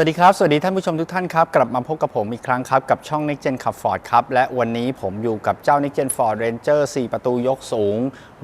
สวัสดีครับ สวัสดีท่านผู้ชมทุกท่านครับ กลับมาพบกับผมอีกครั้งครับ กับช่อง Next Gen ขับ Ford ครับ และวันนี้ผมอยู่กับเจ้า Next Gen Ford Ranger 4 ประตูยกสูง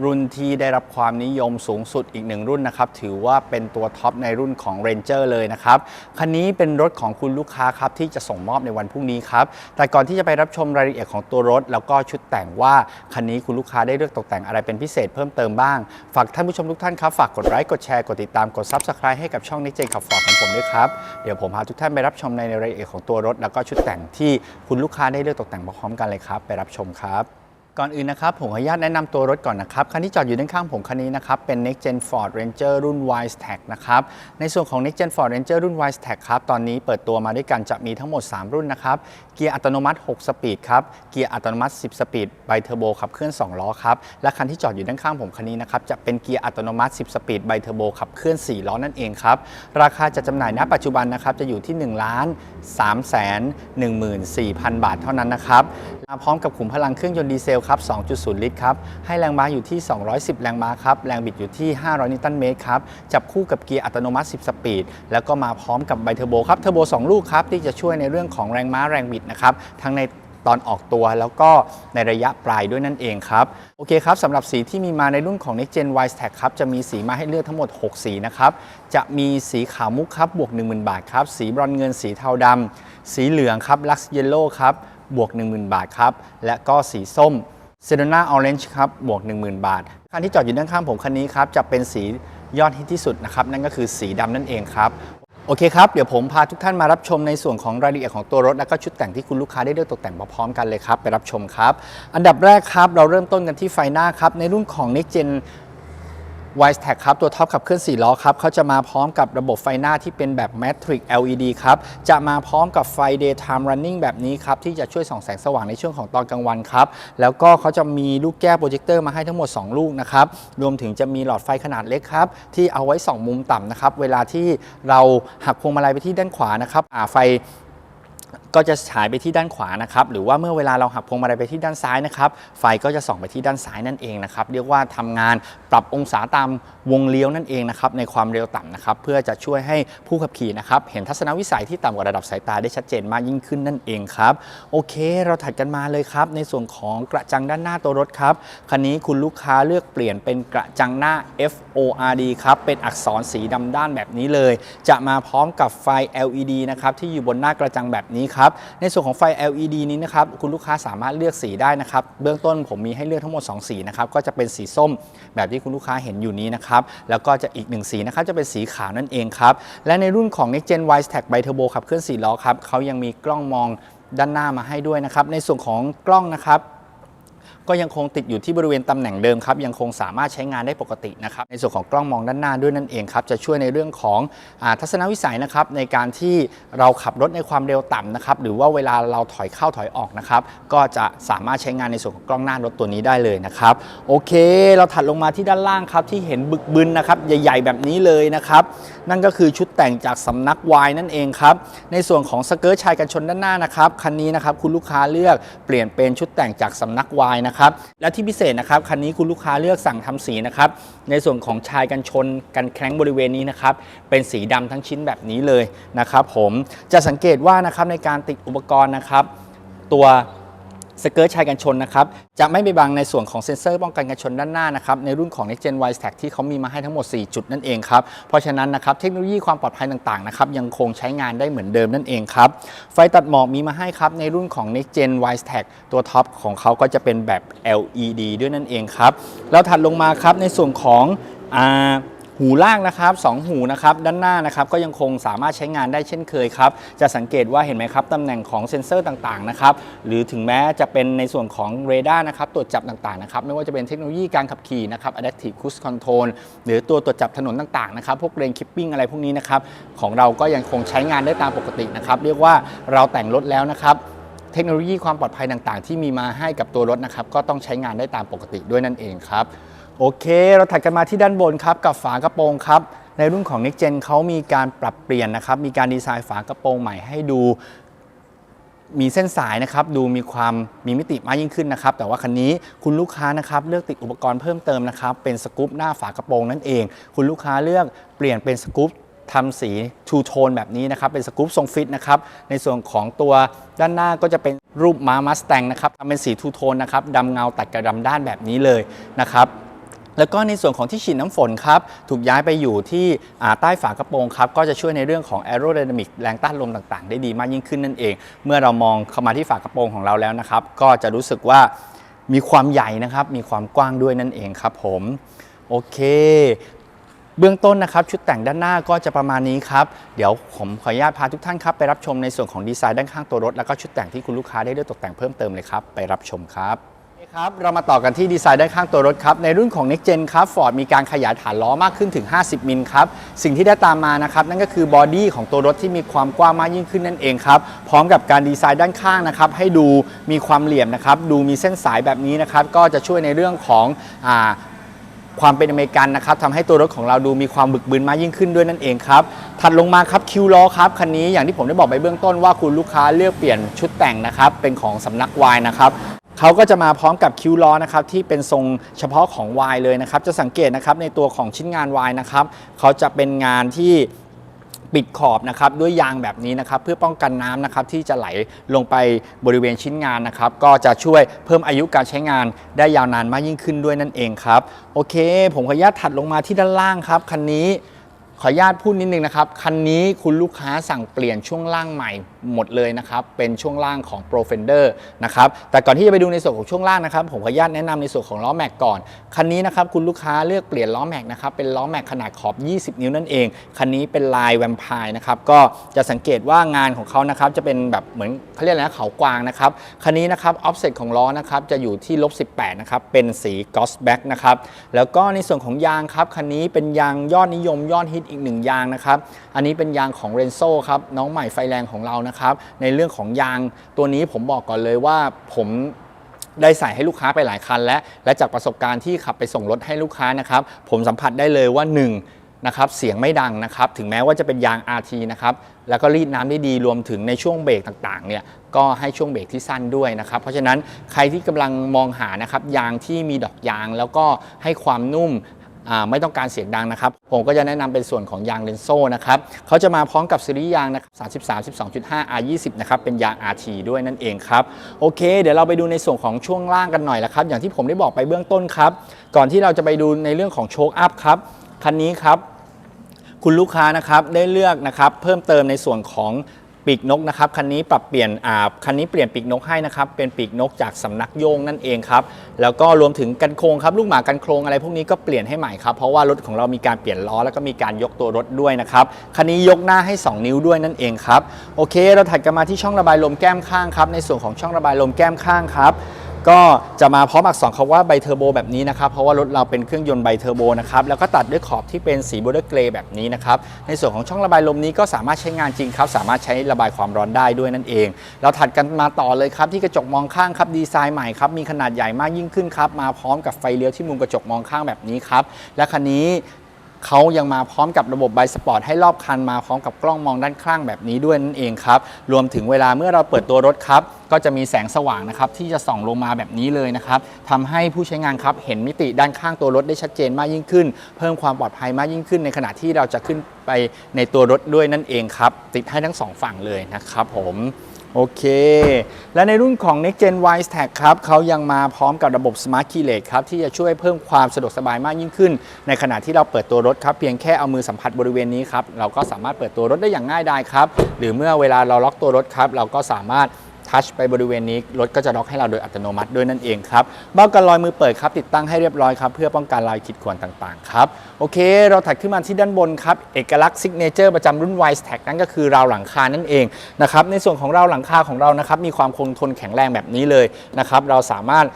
รุ่นที่ได้รับความนิยมสูงสุดอีกหนึ่งรุ่นนะครับ ถือว่าเป็นตัวท็อปในรุ่นของ Ranger เลยนะครับ คันนี้เป็นรถของคุณลูกค้าครับ ที่จะส่งมอบในวันพรุ่งนี้ครับ แต่ก่อนที่จะไปรับชมรายละเอียดของตัวรถ แล้วก็ชุดแต่งว่าคันนี้คุณลูกค้าได้เลือกตกแต่งอะไรเป็นพิเศษเพิ่มเติมบ้างฝากท่านผู้ชมทุกท่านครับฝากกดไลค์กดแชร์กดติดตามกด Subscribe ให้กับช่อง Next Gen ขับ Ford ของผมด้วยครับเดี๋ยวผมพาทุกท่านไปรับชมในรายละเอียดของตัวรถ แล้วก็ชุดแต่งที่คุณลูกค้าได้เลือกตกแต่งพร้อมกันเลยครับ ไปรับชมครับ ก่อนอื่นนะครับผมขออนุญาตแนะนำตัวรถก่อนนะครับ คันที่จอดอยู่ด้านข้างผมคันนี้นะครับ เป็น Next Gen Ford Ranger รุ่น Wise Tech นะครับ ในส่วนของ Next Gen Ford Ranger รุ่น Wise Tech ครับ ตอนนี้เปิดตัวมาด้วยกันจะมีทั้งหมด 3 รุ่นนะครับ เกียร์อัตโนมัติ 6 สปีดครับ เกียร์อัตโนมัติ 10 สปีดไบเทอร์โบขับเคลื่อน 2 ล้อครับ และคันที่จอดอยู่ด้านข้างผมคันนี้นะครับ จะเป็นเกียร์อัตโนมัติ 10 สปีดไบเทอร์โบขับเคลื่อน 4 ล้อนั่นเองครับ ราคาจะจำหน่ายณปัจจุบันนะครับจะอยู่ที่1ล้าน3 14,000 บาทเท่านั้นนะครับมาพร้อมกับขุมพลังเครื่องยนต์ดีเซลครับ 2.0 ลิตรครับ ให้แรงม้าอยู่ที่ 210 แรงม้าครับ แรงบิดอยู่ที่ 500 นิวตันเมตรครับ จับคู่กับเกียร์อัตโนมัติ 10 สปีด แล้วก็มาพร้อมกับไบเทอร์โบครับ เทอร์โบ 2 ลูกครับ ที่จะช่วยในเรื่องของแรงม้าแรงบิดนะครับ ทั้งในตอนออกตัวแล้วก็ในระยะปลายด้วยนั่นเองครับ โอเคครับสำหรับสีที่มีมาในรุ่นของ Next Gen Wise Tech ครับ จะมีสีมาให้เลือกทั้งหมด 6 สีนะครับ จะมีสีขาวมุกครับ บวก 10,000 บาทครับ สีบรอนซ์เงินสีเทาดำสีเหลืองครับ Lux Yellow ครับบวก 10,000 บาทครับ และก็สีส้ม เซโ o นาออเรนจ์ครับบวก 10,000 บาท คันที่จอดอยู่ด้านข้างผมคันนี้ครับจะเป็นสียอดฮิตที่สุดนะครับนั่นก็คือสีดำนั่นเองครับโอเคครับ เดี๋ยวผมพาทุกท่านมารับชมในส่วนของรายละเอียดของตัวรถ และก็ชุดแต่งที่คุณลูกค้าได้เลือกตกแต่งมาพร้อมกันเลยครับ ไปรับชมครับ อันดับแรกครับ เราเริ่มต้นกันที่ไฟหน้าครับ ในรุ่นของ Next Gen w i s e t e c ครับ ตัวท็อปขับเคลื่อน 4 ล้อครับเขาจะมาพร้อมกับระบบไฟหน้าที่เป็นแบบ Matrix LED ครับ จะมาพร้อมกับไฟ Daytime Running แบบนี้ครับ ที่จะช่วยส่องแสงสว่างในช่วงของตอนกลางวันครับ แล้วก็เขาจะมีลูกแก้วโปรเจคเตอร์มาให้ทั้งหมด 2 ลูกนะครับ รวมถึงจะมีหลอดไฟขนาดเล็กครับ ที่เอาไว้ส่องมุมต่ำนะครับ เวลาที่เราหักพวงมาลัยไปที่ด้านขวานะครับอ่าไฟ ก็จะฉายไปที่ด้านขวานะครับหรือว่าเมื่อเวลาเราหักพวงมาลัยไปที่ด้านซ้ายนะครับไฟก็จะส่องไปที่ด้านซ้ายนั่นเองนะครับเรียกว่าทำงานปรับองศาตามวงเลี้ยวนั่นเองนะครับในความเร็วต่ำนะครับเพื่อจะช่วยให้ผู้ขับขี่นะครับเห็นทัศนวิสัยที่ต่ำกว่าระดับสายตาได้ชัดเจนมากยิ่งขึ้นนั่นเองครับโอเค เราถัดกันมาเลยครับ ในส่วนของกระจังด้านหน้าตัวรถครับคันนี้คุณลูกค้าเลือกเปลี่ยนเป็นกระจังหน้า FORD ครับเป็นอักษรสีดำด้านแบบนี้เลย จะมาพร้อมกับไฟ LED นะครับที่อยู่บนหน้ากระจังแบบนี้ครับในส่วนของไฟ LED นี้นะครับคุณลูกค้าสามารถเลือกสีได้นะครับ เบื้องต้นผมมีให้เลือกทั้งหมด 2 สีนะครับ ก็จะเป็นสีส้มแบบที่คุณลูกค้าเห็นอยู่นี้นะครับ แล้วก็จะอีกหนึ่งสีนะครับ จะเป็นสีขาวนั่นเองครับ และในรุ่นของ Next Gen Wise Tag Bi Turbo ขับเคลื่อน4ล้อครับเขายังมีกล้องมองด้านหน้ามาให้ด้วยนะครับ ในส่วนของกล้องนะครับ ก็ยังคงติดอยู่ที่บริเวณตำแหน่งเดิมครับยังคงสามารถใช้งานได้ปกตินะครับในส่วนของกล้องมองด้านหน้าด้วยนั่นเองครับจะช่วยในเรื่องของอทัศนวิสัยนะครับในการที่เราขับรถในความเร็วต่ำนะครับหรือว่าเวลาเราถอยเข้าถอยออกนะครับก็จะสามารถใช้งานในส่วนของกล้องหน้ารถตัวนี้ได้เลยนะครับโอเค เราถัดลงมาที่ด้านล่างครับที่เห็นบึกบึนนะครับใหญ่ ๆ แบบนี้เลยนะครับนั่นก็คือชุดแต่งจากสำนักวายนั่นเองครับในส่วนของสเกิร์ตชายกันชนด้านหน้านะครับคันนี้นะครับคุณลูกค้าเลือกเปลี่ยนเป็นชุดแต่งจากสำนักวายนะครับและที่พิเศษนะครับคันนี้คุณลูกค้าเลือกสั่งทำสีนะครับ ในส่วนของชายกันชนกันแคร้งบริเวณนี้นะครับ เป็นสีดำทั้งชิ้นแบบนี้เลยนะครับ ผมจะสังเกตว่านะครับในการติดอุปกรณ์นะครับ ตัว สเกิร์ตชายกันชนนะครับ จะไม่ไปบังในส่วนของเซ็นเซอร์ป้องกันกันชนด้านหน้านะครับ ในรุ่นของ Next Gen Wise Tech ที่เขามีมาให้ทั้งหมด 4 จุดนั่นเองครับ เพราะฉะนั้นนะครับเทคโนโลยีความปลอดภัยต่างๆนะครับยังคงใช้งานได้เหมือนเดิมนั่นเองครับ ไฟตัดหมอกมีมาให้ครับ ในรุ่นของ Next Gen Wise Tech ตัวท็อปของเขาก็จะเป็นแบบ LED ด้วยนั่นเองครับแล้วถัดลงมาครับในส่วนของอ่า หูล่างนะครับสองหูนะครับด้านหน้านะครับก็ยังคงสามารถใช้งานได้เช่นเคยครับจะสังเกตว่าเห็นไหมครับตำแหน่งของเซ็นเซอร์ต่างๆนะครับหรือถึงแม้จะเป็นในส่วนของเรดาร์นะครับตรวจจับต่างๆนะครับไม่ว่าจะเป็นเทคโนโลยีการขับขี่นะครับ Adaptive Cruise Control หรือตัวตรวจจับถนนต่างๆนะครับพวกเรนคิปปิ้งอะไรพวกนี้นะครับของเราก็ยังคงใช้งานได้ตามปกตินะครับเรียกว่าเราแต่งรถแล้วนะครับเทคโนโลยีความปลอดภัยต่างๆ ที่มีมาให้กับตัวรถนะครับก็ต้องใช้งานได้ตามปกติด้วยนั่นเองครับ โอเค เราถัดกันมาที่ด้านบนครับกับฝากระโปรงครับ ในรุ่นของ Next Gen เขามีการปรับเปลี่ยนนะครับ มีการดีไซน์ฝากระโปรงใหม่ให้ดู มีเส้นสายนะครับ ดูมีความมีมิติมากยิ่งขึ้นนะครับ แต่ว่าคันนี้คุณลูกค้านะครับเลือกติดอุปกรณ์เพิ่มเติมนะครับ เป็นสกู๊ปหน้าฝากระโปรงนั่นเอง คุณลูกค้าเลือกเปลี่ยนเป็นสกู๊ปทำสีทูโทนแบบนี้นะครับ เป็นสกู๊ปทรงฟิตนะครับ ในส่วนของตัวด้านหน้าก็จะเป็นรูปม้ามัสแตงนะครับทำเป็นสีทูโทนนะครับดำเงาตัดกับดำด้านแบบนี้เลยนะครับ แล้วก็ในส่วนของที่ฉีดน้ำฝนครับ ถูกย้ายไปอยู่ที่ใต้ฝากระโปรงครับ ก็จะช่วยในเรื่องของ aerodynamic แรงต้านลมต่างๆ ได้ดีมากยิ่งขึ้นนั่นเอง เมื่อเรามองเข้ามาที่ฝากระโปรงของเราแล้วนะครับ ก็จะรู้สึกว่ามีความใหญ่นะครับ มีความกว้างด้วยนั่นเองครับผม โอเค เบื้องต้นนะครับ ชุดแต่งด้านหน้าก็จะประมาณนี้ครับ เดี๋ยวผมขออนุญาตพาทุกท่านครับไปรับชมในส่วนของดีไซน์ด้านข้างตัวรถ แล้วก็ชุดแต่งที่คุณลูกค้าได้เลือกตกแต่งเพิ่มเติมเลยครับ ไปรับชมครับ ครับเรามาต่อกันที่ดีไซน์ด้านข้างตัวรถครับในรุ่นของ Next Gen ครับ Ford มีการขยายฐานล้อมากขึ้นถึง 50 มิลครับสิ่งที่ได้ตามมานะครับนั่นก็คือบอดี้ของตัวรถที่มีความกว้างมากยิ่งขึ้นนั่นเองครับพร้อมกับการดีไซน์ด้านข้างนะครับให้ดูมีความเหลี่ยมนะครับดูมีเส้นสายแบบนี้นะครับก็จะช่วยในเรื่องของอ่าความเป็นอเมริกันนะครับทำให้ตัวรถของเราดูมีความบึกบึนมากยิ่งขึ้นด้วยนั่นเองครับ ถัดลงมาครับคิวล้อครับคันนี้อย่างที่ผมได้บอกไปเบื้องต้นว่าคุณลูกค้าเลือกเปลี่ยนชุดแต่งนะครับเป็นของสำนักวายนะครับ เขาก็จะมาพร้อมกับคิวล้อนะครับที่เป็นทรงเฉพาะของวายเลยนะครับ จะสังเกตนะครับในตัวของชิ้นงานวายนะครับเขาจะเป็นงานที่ปิดขอบนะครับด้วยยางแบบนี้นะครับเพื่อป้องกันน้ำนะครับที่จะไหลลงไปบริเวณชิ้นงานนะครับ ก็จะช่วยเพิ่มอายุการใช้งานได้ยาวนานมากยิ่งขึ้นด้วยนั่นเองครับ โอเค ผมขออนุญาตถัดลงมาที่ด้านล่างครับคันนี้ขออนุญาตพูดนิดนึงนะครับ คันนี้คุณลูกค้าสั่งเปลี่ยนช่วงล่างใหม่ หมดเลยนะครับ เป็นช่วงล่างของ Pro Fender นะครับ แต่ก่อนที่จะไปดูในส่วนของช่วงล่างนะครับ ผมขออนุญาตแนะนำในส่วนของล้อแม็กก่อน คันนี้นะครับคุณลูกค้าเลือกเปลี่ยนล้อแม็กนะครับ เป็นล้อแม็กขนาดขอบ 20 นิ้วนั่นเอง คันนี้เป็นลายแวมไพร์นะครับ ก็จะสังเกตว่างานของเขานะครับจะเป็นแบบเหมือนเขาเรียกอะไรนะเขากวางนะครับ คันนี้นะครับออฟเซ็ตของล้อนะครับจะอยู่ที่ลบ18นะครับ เป็นสีกอสแบ็กนะครับ แล้วก็ในส่วนของยางครับ คันนี้เป็นยางยอดนิยมยอดฮิตอีกหนึ่งยางนะครับ อันนี้เป็นยางของเรนโซครับน้องใหม่ไฟแรงของเรานะครับในเรื่องของยางตัวนี้ผมบอกก่อนเลยว่าผมได้ใส่ให้ลูกค้าไปหลายคันแล้วและจากประสบการณ์ที่ขับไปส่งรถให้ลูกค้านะครับ ผมสัมผัสได้เลยว่า 1 นะครับเสียงไม่ดังนะครับ ถึงแม้ว่าจะเป็นยาง RT นะครับแล้วก็รีดน้ำได้ดีรวมถึงในช่วงเบรกต่างๆเนี่ยก็ให้ช่วงเบรกที่สั้นด้วยนะครับ เพราะฉะนั้นใครที่กำลังมองหานะครับยางที่มีดอกยางแล้วก็ให้ความนุ่ม ไม่ต้องการเสียงดังนะครับ ผมก็จะแนะนำเป็นส่วนของยางเลนโซ่นะครับเขาจะมาพร้อมกับซีรีส์ยางนะครับ33 12.5 R20 นะครับเป็นยาง RT ด้วยนั่นเองครับโอเค เดี๋ยวเราไปดูในส่วนของช่วงล่างกันหน่อยละครับ อย่างที่ผมได้บอกไปเบื้องต้นครับ ก่อนที่เราจะไปดูในเรื่องของโชคอัพครับคันนี้ครับคุณลูกค้านะครับได้เลือกนะครับเพิ่มเติมในส่วนของ ปีกนกนะครับคันนี้ปรับเปลี่ยนอ่าคันนี้เปลี่ยนปีกนกให้นะครับเป็นปีกนกจากสำนักโยงนั่นเองครับแล้วก็รวมถึงกันโครงครับลูกหมากันโครงอะไรพวกนี้ก็เปลี่ยนให้ใหม่ครับเพราะว่ารถของเรามีการเปลี่ยนล้อแล้วก็มีการยกตัวรถด้วยนะครับคันนี้ยกหน้าให้ 2 นิ้วด้วยนั่นเองครับโอเค เราถัดกันมาที่ช่องระบายลมแก้มข้างครับในส่วนของช่องระบายลมแก้มข้างครับ ก็จะมาพร้อมอักษรคำว่าไบเทอร์โบแบบนี้นะครับ เพราะว่ารถเราเป็นเครื่องยนต์ไบเทอร์โบนะครับ แล้วก็ตัดด้วยขอบที่เป็นสีบอร์เดอร์เกรย์แบบนี้นะครับ ในส่วนของช่องระบายลมนี้ก็สามารถใช้งานจริงครับ สามารถใช้ระบายความร้อนได้ด้วยนั่นเอง เราถัดกันมาต่อเลยครับที่กระจกมองข้างครับดีไซน์ใหม่ครับ มีขนาดใหญ่มากยิ่งขึ้นครับ มาพร้อมกับไฟเลี้ยวที่มุมกระจกมองข้างแบบนี้ครับ และคันนี้ เขายังมาพร้อมกับระบบไบสปอร์ตให้รอบคันมาพร้อมกับกล้องมองด้านข้างแบบนี้ด้วยนั่นเองครับ รวมถึงเวลาเมื่อเราเปิดตัวรถครับ ก็จะมีแสงสว่างนะครับที่จะส่องลงมาแบบนี้เลยนะครับทำให้ผู้ใช้งานครับเห็นมิติด้านข้างตัวรถได้ชัดเจนมากยิ่งขึ้น เพิ่มความปลอดภัยมากยิ่งขึ้น ในขณะที่เราจะขึ้นไปในตัวรถด้วยนั่นเองครับ ติดให้ทั้งสองฝั่งเลยนะครับผม โอเค และในรุ่นของ Next Gen Wise Tag ครับเขายังมาพร้อมกับระบบ Smart keyless ครับ ที่จะช่วยเพิ่มความสะดวกสบายมากยิ่งขึ้น ในขณะที่เราเปิดตัวรถครับ เพียงแค่เอามือสัมผัสบริเวณนี้ครับ เราก็สามารถเปิดตัวรถได้อย่างง่ายดายครับ หรือเมื่อเวลาเราล็อกตัวรถครับ เราก็สามารถ ทัชไปบริเวณนี้รถก็จะล็อกให้เราโดยอัตโนมัติด้วยนั่นเองครับเบ้ากันรอยมือเปิดครับติดตั้งให้เรียบร้อยครับเพื่อป้องกันรอยขีดข่วนต่างๆครับโอเค เราถัดขึ้นมาที่ด้านบนครับเอกลักษณ์ซิกเนเจอร์ประจำรุ่น Wise Tag นั่นก็คือราวหลังคานั่นเองนะครับในส่วนของราวหลังคาของเรานะครับมีความคงทนแข็งแรงแบบนี้เลยนะครับเราสามารถ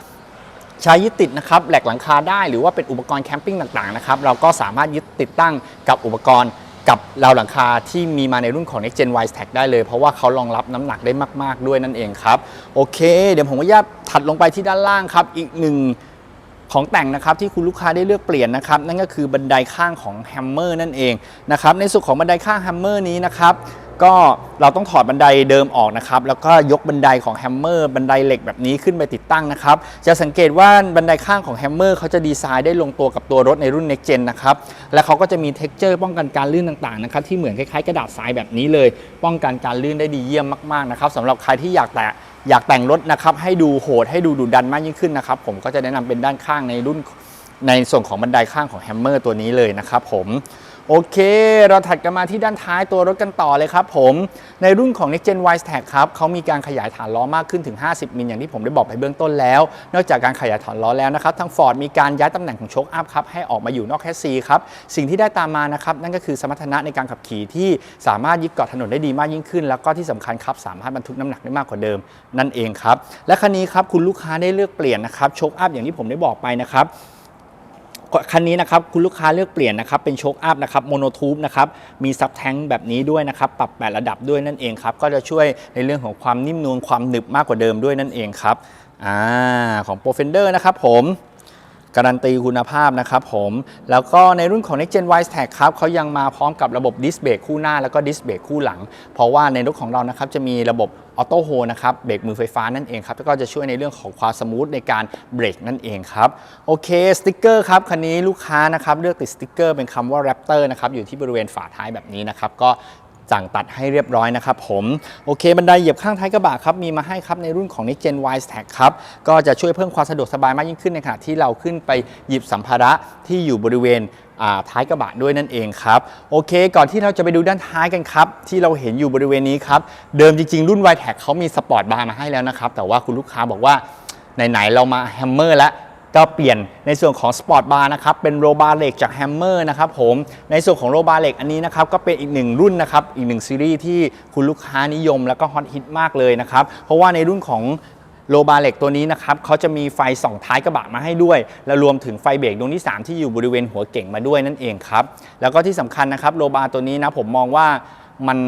ใช้ยึดติดนะครับแหลกหลังคาได้หรือว่าเป็นอุปกรณ์แคมปิ้งต่างๆนะครับเราก็สามารถยึดติดตั้งกับอุปกรณ์ กับราวหลังคาที่มีมาในรุ่นของ Next Gen Wise Tag ได้เลย เพราะว่าเขารองรับน้ำหนักได้มาก ๆ ด้วยนั่นเองครับ โอเค เดี๋ยวผมขออนุญาตถัดลงไปที่ด้านล่างครับ อีกหนึ่งของแต่งนะครับที่คุณลูกค้าได้เลือกเปลี่ยนนะครับ นั่นก็คือบันไดข้างของแฮมเมอร์นั่นเองนะครับในส่วนของบันไดข้างแฮมเมอร์นี้นะครับ ก็เราต้องถอดบันไดเดิมออกนะครับ แล้วก็ยกบันไดของแฮมเมอร์บันไดเหล็กแบบนี้ขึ้นไปติดตั้งนะครับ จะสังเกตว่าบันไดข้างของแฮมเมอร์เขาจะดีไซน์ได้ลงตัวกับตัวรถในรุ่น Next Gen นะครับ และเขาก็จะมีเท็กเจอร์ป้องกันการลื่นต่างๆนะครับที่เหมือนคล้ายๆกระดาษทรายแบบนี้เลย ป้องกันการลื่นได้ดีเยี่ยมมากๆนะครับสำหรับใครที่อยากแต่อยากแต่งรถนะครับให้ดูโหดให้ดูดุดันมากยิ่งขึ้นนะครับผมก็จะแนะนำเป็นด้านข้างในรุ่นในส่วนของบันไดข้างของแฮมเมอร์ตัวนี้เลยนะครับผม โอเค เราถัดกันมาที่ด้านท้ายตัวรถกันต่อเลยครับผม ในรุ่นของ Next Gen Wise Tag ครับเขามีการขยายฐานล้อมากขึ้นถึง 50 มิลอย่างที่ผมได้บอกไปเบื้องต้นแล้ว นอกจากการขยายฐานล้อแล้วนะครับ ทาง Ford มีการย้ายตำแหน่งของโชคอัพครับให้ออกมาอยู่นอกแคสซีครับ สิ่งที่ได้ตามมานะครับ นั่นก็คือสมรรถนะในการขับขี่ที่สามารถยึดเกาะถนนได้ดีมากยิ่งขึ้น แล้วก็ที่สำคัญครับสามารถบรรทุกน้ำหนักได้มากกว่าเดิมนั่นเองครับและคันนี้ครับคุณลูกค้าได้เลือกเปลี่ยนนะครับโชคอัพอย่างที่ผมได้บอกไปนะครับ คันนี้นะครับคุณลูกค้าเลือกเปลี่ยนนะครับเป็นโชคอัพนะครับโมโนทูบนะครับมีซับแท้งแบบนี้ด้วยนะครับปรับแปดระดับด้วยนั่นเองครับก็จะช่วยในเรื่องของความนิ่มนวลความหนึบมากกว่าเดิมด้วยนั่นเองครับอ่าของโปรเฟนเดอร์นะครับผม การันตีคุณภาพนะครับผม แล้วก็ในรุ่นของ Next Gen Wise Tag ครับเขายังมาพร้อมกับระบบดิสเบรกคู่หน้าแล้วก็ดิสเบรกคู่หลัง เพราะว่าในรถของเรานะครับจะมีระบบออโต้โฮนะครับเบรกมือไฟฟ้านั่นเองครับแล้วก็จะช่วยในเรื่องของความสมูทในการเบรกนั่นเองครับโอเคสติกเกอร์ครับคันนี้ลูกค้านะครับเลือกติดสติกเกอร์เป็นคำว่า Raptor นะครับอยู่ที่บริเวณฝาท้ายแบบนี้นะครับก็ สั่งตัดให้เรียบร้อยนะครับผม โอเคบันไดเหยียบข้างท้ายกระบะครับ มีมาให้ครับในรุ่นของ Next Gen Wise Tag ครับ ก็จะช่วยเพิ่มความสะดวกสบายมากยิ่งขึ้นในขณะที่เราขึ้นไปหยิบสัมภาระที่อยู่บริเวณท้ายกระบะด้วยนั่นเองครับ โอเค ก่อนที่เราจะไปดูด้านท้ายกันครับ ที่เราเห็นอยู่บริเวณนี้ครับ เดิมจริงๆ รุ่น Wise Tag เขามีสปอร์ตบาร์มาให้แล้วนะครับ แต่ว่าคุณลูกค้าบอกว่าไหนๆเรามาแฮมเมอร์แล้ว ก็เปลี่ยนในส่วนของสปอร์ตบาร์นะครับเป็นโรบาร์เหล็กจากแฮมเมอร์นะครับผมในส่วนของโรบาร์เหล็กอันนี้นะครับก็เป็นอีกหนึ่งรุ่นนะครับอีกหนึ่งซีรีส์ที่คุณลูกค้านิยมแล้วก็ฮอตฮิตมากเลยนะครับเพราะว่าในรุ่นของโลบาร์เหล็กตัวนี้นะครับเขาจะมีไฟส่องท้ายกระบะมาให้ด้วย และรวมถึงไฟเบรกดวงที่ 3 ที่อยู่บริเวณหัวเก่งมาด้วยนั่นเองครับ แล้วก็ที่สำคัญนะครับโลบาร์ตัวนี้นะผมมองว่า มัน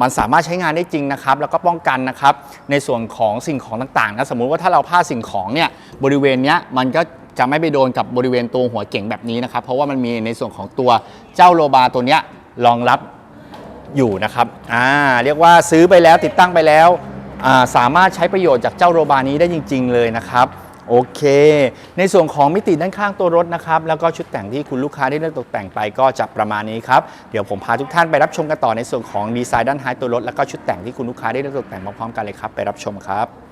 มันสามารถใช้งานได้จริงนะครับแล้วก็ป้องกันนะครับในส่วนของสิ่งของต่างๆนะสมมุติว่าถ้าเราพลาดสิ่งของเนี่ยบริเวณเนี้ยมันก็จะไม่ไปโดนกับบริเวณตัวหัวเก่งแบบนี้นะครับ เพราะว่ามันมีในส่วนของตัวเจ้าโลบาตัวเนี้ยรองรับอยู่นะครับอ่าเรียกว่าซื้อไปแล้วติดตั้งไปแล้ว สามารถใช้ประโยชน์จากเจ้าโลบานี้ได้จริง ๆ เลยนะครับ โอเค ในส่วนของมิติด้านข้างตัวรถนะครับ แล้วก็ชุดแต่งที่คุณลูกค้าได้เลือกตกแต่งไปก็จะประมาณนี้ครับ เดี๋ยวผมพาทุกท่านไปรับชมกันต่อในส่วนของดีไซน์ด้านท้ายตัวรถ แล้วก็ชุดแต่งที่คุณลูกค้าได้เลือกตกแต่งพร้อมๆกันเลยครับ ไปรับชมครับ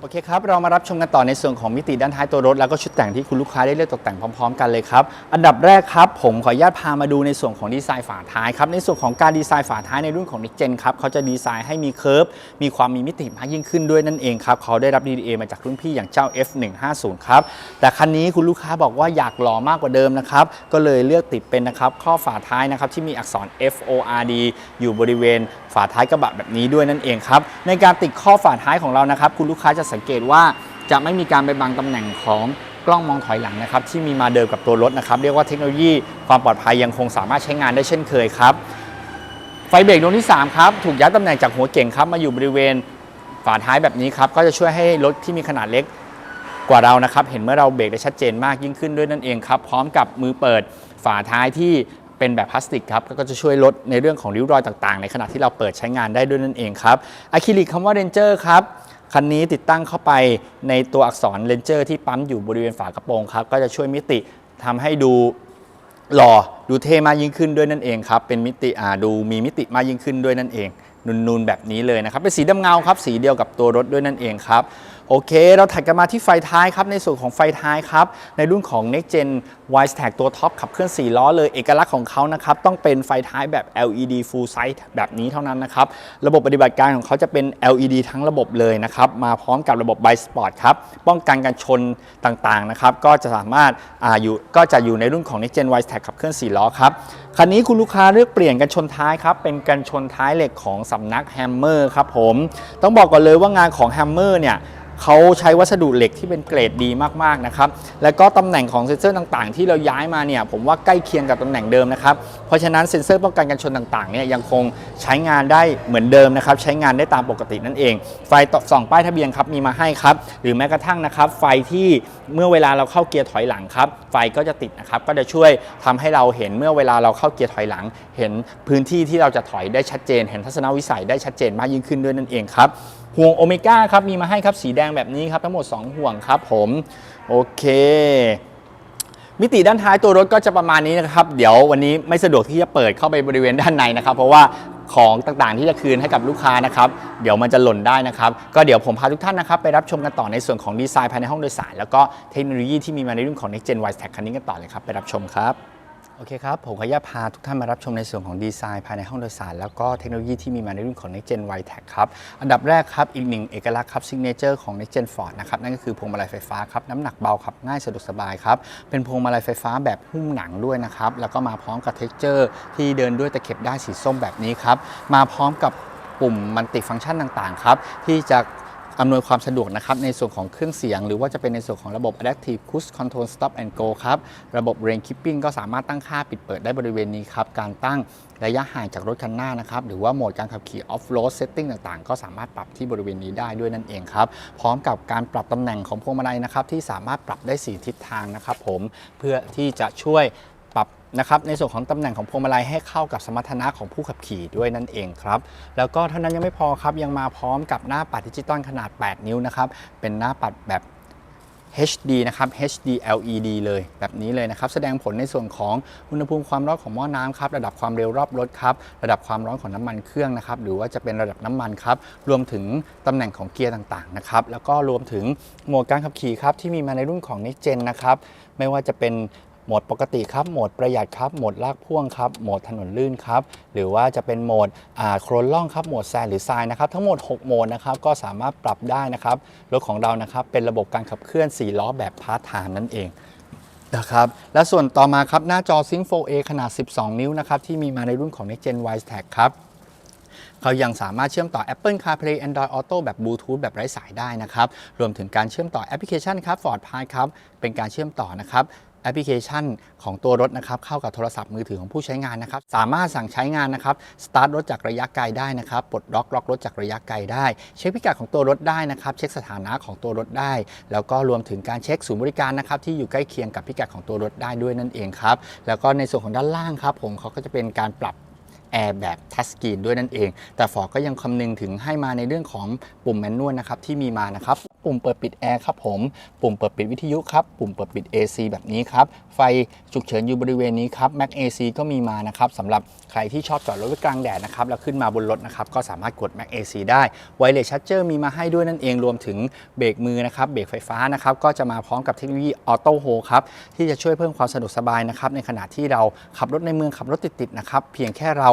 โอเคครับ เรามารับชมกันต่อในส่วนของมิติด้านท้ายตัวรถ แล้วก็ชุดแต่งที่คุณลูกค้าได้เลือกตกแต่งพร้อมๆ กันเลยครับ อันดับแรกครับ ผมขออนุญาตพามาดูในส่วนของดีไซน์ฝาท้ายครับ ในส่วนของการดีไซน์ฝาท้ายในรุ่นของ Next Gen ครับเขาจะดีไซน์ให้มีเคิร์ฟ มีความมีมิติมากยิ่งขึ้นด้วยนั่นเองครับ เขาได้รับ DDA มาจากรุ่นพี่อย่างเจ้า F150 ครับ แต่คันนี้คุณลูกค้าบอกว่าอยากหล่อมากกว่าเดิมนะครับ ก็เลยเลือกติดเป็นนะครับข้อฝาท้ายนะครับที่มีอักษร FORD อยู่บริเวณฝาท้ายกระบะแบบนี้ด้วยนั่นเองครับ ในการติดข้อฝาท้ายของเรานะครับคุณลูกค้าจะสังเกตว่าจะไม่มีการไปบังตำแหน่งของกล้องมองถอยหลังนะครับที่มีมาเดิมกับตัวรถนะครับเรียกว่าเทคโนโลยีความปลอดภัยยังคงสามารถใช้งานได้เช่นเคยครับ ไฟเบรกดวงที่3ครับถูกย้ายตำแหน่งจากหัวเก่งครับมาอยู่บริเวณฝาท้ายแบบนี้ครับก็จะช่วยให้รถที่มีขนาดเล็กกว่าเรานะครับเห็นเมื่อเราเบรกได้ชัดเจนมากยิ่งขึ้นด้วยนั่นเองครับพร้อมกับมือเปิดฝาท้ายที่เป็นแบบพลาสติกครับก็จะช่วยลดในเรื่องของริ้วรอยต่างๆ ในขณะที่เราเปิดใช้งานได้ด้วยนั่นเองครับอะคริลิกคำว่า Ranger ครับ คันนี้ติดตั้งเข้าไปในตัวอักษรเลนเจอร์ที่ปั๊มอยู่บริเวณฝากระโปรงครับ ก็จะช่วยมิติทำให้ดูหล่อดูเท่มากยิ่งขึ้นด้วยนั่นเองครับ เป็นมิติอ่าดูมีมิติมากยิ่งขึ้นด้วยนั่นเองนูนๆแบบนี้เลยนะครับ เป็นสีดำเงาครับ สีเดียวกับตัวรถด้วยนั่นเองครับ โอเค เราถัดกันมาที่ไฟท้ายครับ ในส่วนของไฟท้ายครับ ในรุ่นของ Next Gen Wise Tag ตัวท็อปขับเคลื่อน 4 ล้อเลย เอกลักษณ์ของเขานะครับ ต้องเป็นไฟท้ายแบบ LED full size แบบนี้เท่านั้นนะครับ ระบบปฏิบัติการของเขาจะเป็น LED ทั้งระบบเลยนะครับ มาพร้อมกับระบบ By Sport ครับ ป้องกันการชนต่างๆนะครับ ก็จะสามารถอ่าอยู่ก็จะอยู่ในรุ่นของ Next Gen Wise Tag ขับเคลื่อน 4 ล้อครับคันนี้คุณลูกค้าเลือกเปลี่ยนกันชนท้ายครับเป็นกันชนท้ายเหล็กของสำนักแฮมเมอร์ครับผมต้องบอกก่อนเลยว่างานของแฮมเมอร์เนี่ย เขาใช้วัสดุเหล็กที่เป็นเกรดดีมากๆนะครับ แล้วก็ตำแหน่งของเซ็นเซอร์ต่างๆ ที่เราย้ายมาเนี่ยผมว่าใกล้เคียงกับตำแหน่งเดิมนะครับ เพราะฉะนั้นเซ็นเซอร์ป้องกันกันชนต่างๆเนี่ยยังคงใช้งานได้เหมือนเดิมนะครับ ใช้งานได้ตามปกตินั่นเอง ไฟต่อส่องป้ายทะเบียนครับมีมาให้ครับ หรือแม้กระทั่งนะครับ ไฟที่เมื่อเวลาเราเข้าเกียร์ถอยหลังครับ ไฟก็จะติดนะครับ ก็จะช่วยทำให้เราเห็นเมื่อเวลาเราเข้าเกียร์ถอยหลัง เห็นพื้นที่ที่เราจะถอยได้ชัดเจน เห็นทัศนวิสัยได้ชัดเจนมากยิ่งขึ้นด้วยนั่นเองครับ ห่วงโอเมก้าครับมีมาให้ครับสีแดงแบบนี้ครับทั้งหมด 2 ห่วงครับผมโอเค มิติด้านท้ายตัวรถก็จะประมาณนี้นะครับ เดี๋ยววันนี้ไม่สะดวกที่จะเปิดเข้าไปบริเวณด้านในนะครับ เพราะว่าของต่างๆที่จะคืนให้กับลูกค้านะครับ เดี๋ยวมันจะหล่นได้นะครับ ก็เดี๋ยวผมพาทุกท่านนะครับ ไปรับชมกันต่อในส่วนของดีไซน์ภายในห้องโดยสาร แล้วก็เทคโนโลยีที่มีมาในรุ่นของ Next Gen Wise Tech คันนี้กันต่อเลยครับ ไปรับชมครับ โอเคครับ ผมขออนุญาตพาทุกท่านมารับชมในส่วนของดีไซน์ภายในห้องโดยสาร แล้วก็เทคโนโลยีที่มีมาในรุ่นของ Next Gen y t e c h ครับ อันดับแรกครับ อีกหนึ่งเอกลักษณ์ครับซิกเนเจอร์ของ Next Gen Ford นะครับ นั่นก็คือพวงมาลัยไฟฟ้าครับ น้ำหนักเบาครับ ง่ายสะดวกสบายครับ เป็นพวงมาลัยไฟฟ้าแบบหุ้มหนังด้วยนะครับ แล้วก็มาพร้อมกับเท็กเจอร์ ที่เดินด้วยตะเข็บด้านสีส้มแบบนี้ครับมาพร้อมกับปุ่มมัลติฟังก์ชันต่างๆครับที่จะ อำนวยความสะดวกนะครับในส่วนของเครื่องเสียง หรือว่าจะเป็นในส่วนของระบบ Adaptive Cruise Control Stop and Go ครับ ระบบ Rain Keeping ก็สามารถตั้งค่าปิดเปิดได้บริเวณนี้ครับ การตั้งระยะห่างจากรถคันหน้านะครับ หรือว่าโหมดการขับขี่ Off Road Setting ต่างๆ ก็สามารถปรับที่บริเวณนี้ได้ด้วยนั่นเองครับ พร้อมกับการปรับตำแหน่งของพวงมาลัยนะครับที่สามารถปรับได้ 4 ทิศทางนะครับผมเพื่อที่จะช่วย นะครับในส่วนของตำแหน่งของพวงมาลัยให้เข้ากับสมรรถนะของผู้ขับขี่ด้วยนั่นเองครับ แล้วก็เท่านั้นยังไม่พอครับยังมาพร้อมกับหน้าปัดดิจิตอลขนาด 8 นิ้วนะครับเป็นหน้าปัดแบบ HD นะครับ HD LED เลยแบบนี้เลยนะครับ แสดงผลในส่วนของอุณหภูมิความร้อนของหม้อน้ำครับ ระดับความเร็วรอบรถครับ ระดับความร้อนของน้ำมันเครื่องนะครับ หรือว่าจะเป็นระดับน้ำมันครับ รวมถึงตำแหน่งของเกียร์ต่างๆนะครับ แล้วก็รวมถึงโหมดการขับขี่ครับ ที่มีมาในรุ่นของ Next Gen นะครับ ไม่ว่าจะเป็น โหมดปกติครับ โหมดประหยัดครับ โหมดลากพ่วงครับ โหมดถนนลื่นครับ หรือว่าจะเป็นโหมดโครนล่องครับ โหมดแซนหรือทรายนะครับ ทั้งหมด 6 โหมดนะครับ ก็สามารถปรับได้นะครับ รถของเรานะครับ เป็นระบบการขับเคลื่อน 4 ล้อแบบพาร์ทไทม์นั่นเองนะครับและส่วนต่อมาครับ หน้าจอ Sync 4A ขนาด 12 นิ้วนะครับ ที่มีมาในรุ่นของ Next Gen Wise Tech ครับเขายังสามารถเชื่อมต่อ Apple CarPlay Android Auto แบบบลูทูธแบบไร้สายได้นะครับ รวมถึงการเชื่อมต่อแอปพลิเคชันครับ Ford Pi ครับ เป็นการเชื่อมต่อนะครับ แอปพลิเคชันของตัวรถนะครับเข้ากับโทรศัพท์มือถือของผู้ใช้งานนะครับสามารถสั่งใช้งานนะครับสตาร์ทรถจากระยะไกลได้นะครับปลดล็อกล็อกรถจากระยะไกลได้ เช็คพิกัดของตัวรถได้นะครับเช็คสถานะของตัวรถได้ แล้วก็รวมถึงการเช็คศูนย์บริการนะครับที่อยู่ใกล้เคียงกับพิกัดของตัวรถได้ด้วยนั่นเองครับแล้วก็ในส่วนของด้านล่างครับผมเขาก็จะเป็นการปรับ แอร์แบบทัชสกรีนด้วยนั่นเอง แต่ฟอร์ก็ยังคำนึงถึงให้มาในเรื่องของปุ่มแมนนวลนะครับที่มีมานะครับ ปุ่มเปิดปิดแอร์ครับผม ปุ่มเปิดปิดวิทยุครับ ปุ่มเปิดปิด AC แบบนี้ครับ ไฟฉุกเฉินอยู่บริเวณนี้ครับ Mac AC ก็มีมานะครับสำหรับ ใครที่ชอบจอดรถไว้กลางแดดนะครับแล้วขึ้นมาบนรถนะครับก็สามารถกด Mac AC ได้ไวเลสชั r เจอร์มีมาให้ด้วยนั่นเองรวมถึงเบรกมือนะครับเบรกไฟฟ้านะครับก็จะมาพร้อมกับเทคโนโลยีออโต้โฮครับที่จะช่วยเพิ่มความสะดวกสบายนะครับในขณะที่เราขับรถในเมืองขับรถติดๆนะครับเพียงแค่เรา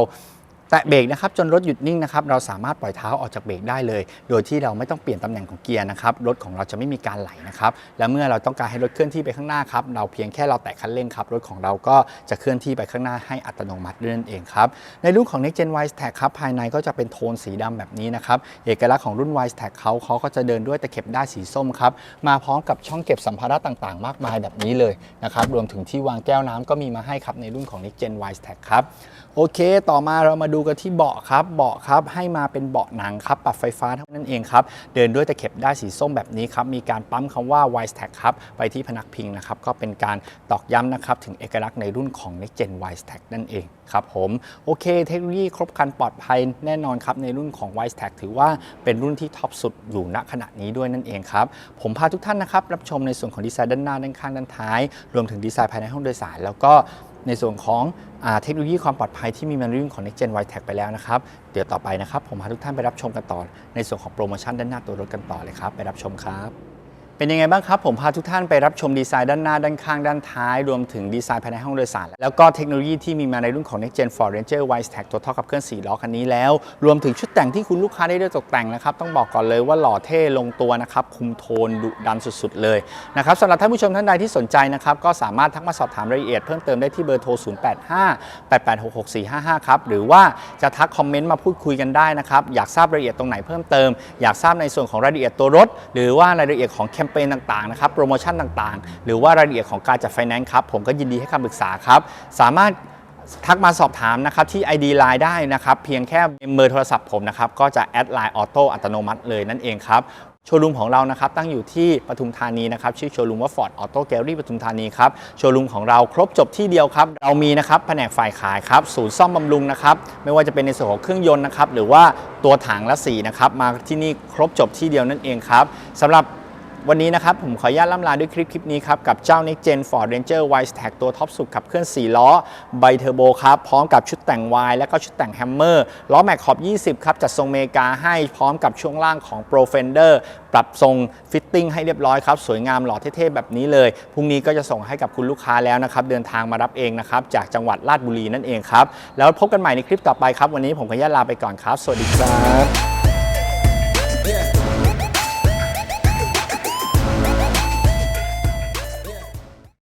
แตะเบรกนะครับจนรถหยุดนิ่งนะครับเราสามารถปล่อยเท้าออกจากเบรกได้เลย โดยที่เราไม่ต้องเปลี่ยนตำแหน่งของเกียร์นะครับรถของเราจะไม่มีการไหลนะครับและเมื่อเราต้องการให้รถเคลื่อนที่ไปข้างหน้าครับเราเพียงแค่เราแตะคันเร่งครับรถของเราก็จะเคลื่อนที่ไปข้างหน้าให้อัตโนมัติด้วยนั่นเองครับในรุ่นของ Next Gen Wise Tech ครับภายในก็จะเป็นโทนสีดำแบบนี้นะครับเอกลักษณ์ของรุ่น Wise Tech เขาเขาก็จะเดินด้วยตะเข็บด้านสีส้มครับมาพร้อมกับช่องเก็บสัมภาระต่างๆ มากมายแบบนี้เลยนะครับรวมถึงที่วางแก้วน้ำก็มีมาให้ครับในรุ่นของ Next Gen Wise Tech ครับ โอเค ต่อมาเรามาดูกันที่เบาะครับ เบาะครับ ให้มาเป็นเบาะหนังครับ ปรับไฟฟ้าเท่านั้นเองครับ เดินด้วยตะเข็บได้านสีส้มแบบนี้ครับ มีการปั๊มคำว่า Wise Tech ครับ ไปที่พนักพิงนะครับ ก็เป็นการตอกย้ำนะครับ ถึงเอกลักษณ์ในรุ่นของ Next Gen Wise Tech นั่นเองครับผม โอเค เทคโนโลยีครบครันปลอดภัยแน่นอนครับ ในรุ่นของ Wise Tech ถือว่าเป็นรุ่นที่ท็อปสุดอยู่ณขณะนี้ด้วยนั่นเองครับ ผมพาทุกท่านนะครับรับชมในส่วนของดีไซน์ด้านหน้าด้านข้างด้านท้าย รวมถึงดีไซน์ภายในห้องโดยสาร แล้วก็ ในส่วนของอเทคโนโลยีความปลอดภัยที่มีมาในรุ่นของ Next Gen w i t e c ไปแล้วนะครับ เดี๋ยวต่อไปนะครับ ผมพาทุกท่านไปรับชมกันต่อ ในส่วนของโปรโมชั่นด้านหน้าตัวรถกันต่อเลยครับ ไปรับชมครับ เป็นยังไงบ้างครับ ผมพาทุกท่านไปรับชมดีไซน์ด้านหน้า ด้านข้าง ด้านท้าย รวมถึงดีไซน์ภายในห้องโดยสาร แล้วก็เทคโนโลยีที่มีมาในรุ่นของ Next Gen Ford Ranger Wise Tech ตัวท็อปกับเครื่อง4ล้อคันนี้แล้ว รวมถึงชุดแต่งที่คุณลูกค้าได้เลือกตกแต่งนะครับ ต้องบอกก่อนเลยว่าหล่อเท่ลงตัวนะครับ คุมโทนดุดันสุดๆ เลยนะครับสำหรับท่านผู้ชมท่านใดที่สนใจนะครับ ก็สามารถทักมาสอบถามรายละเอียดเพิ่มเติมได้ที่เบอร์โทร 0858866455 ครับ หรือว่าจะทักคอมเมนต์มาพูดคุยกันได้นะครับ อยากทราบรายละเอียดตรงไหนเพิ่มเติม อยากทราบในส่วนของรายละเอียดตัวรถ หรือว่ารายละเอียดของแคมเปญต่างๆนะครับโปรโมชั่นต่างๆ หรือว่ารายละเอียดของการจัดไฟแนนซ์ครับผมก็ยินดีให้คำปรึกษาครับ สามารถทักมาสอบถามนะครับที่ ID Line ได้นะครับ เพียงแค่เบอร์โทรศัพท์ผมนะครับ ก็จะแอดไลน์ออโต้อัตโนมัติเลยนั่นเองครับโชว์รูมของเรานะครับตั้งอยู่ที่ปทุมธานีนะครับชื่อโชว์รูมว่า Ford Auto Gallery ปทุมธานีครับโชว์รูมของเราครบจบที่เดียวครับ เรามีนะครับแผนกฝ่ายขายครับศูนย์ซ่อมบำรุงนะครับไม่ว่าจะเป็นในส่วนของเครื่องยนต์นะครับหรือว่าตัวถังและสีนะครับมาที่นี่ครบจบที่เดียวนั่นเองครับสำหรับ วันนี้นะครับผมขออนุญาตล่ำลาด้วยคลิปคลิปนี้ครับ กับเจ้า Next Gen Ford Ranger Wise Tech ตัวท็อปสุดขับเคลื่อน 4 ล้อไบเทอร์โบครับ พร้อมกับชุดแต่ง Y และก็ชุดแต่งแฮมเมอร์ล้อแม็กขอบ 20 ครับ จัดทรงเมกาให้พร้อมกับช่วงล่างของ Pro Fender ปรับทรงฟิตติ้งให้เรียบร้อยครับ สวยงามหล่อเท่ๆ แบบนี้เลย พรุ่งนี้ก็จะส่งให้กับคุณลูกค้าแล้วนะครับ เดินทางมารับเองนะครับ จากจังหวัดราชบุรีนั่นเองครับ แล้วพบกันใหม่ในคลิปต่อไปครับ วันนี้ผมขออนุญาตลาไปก่อนครับ สวัสดีครับ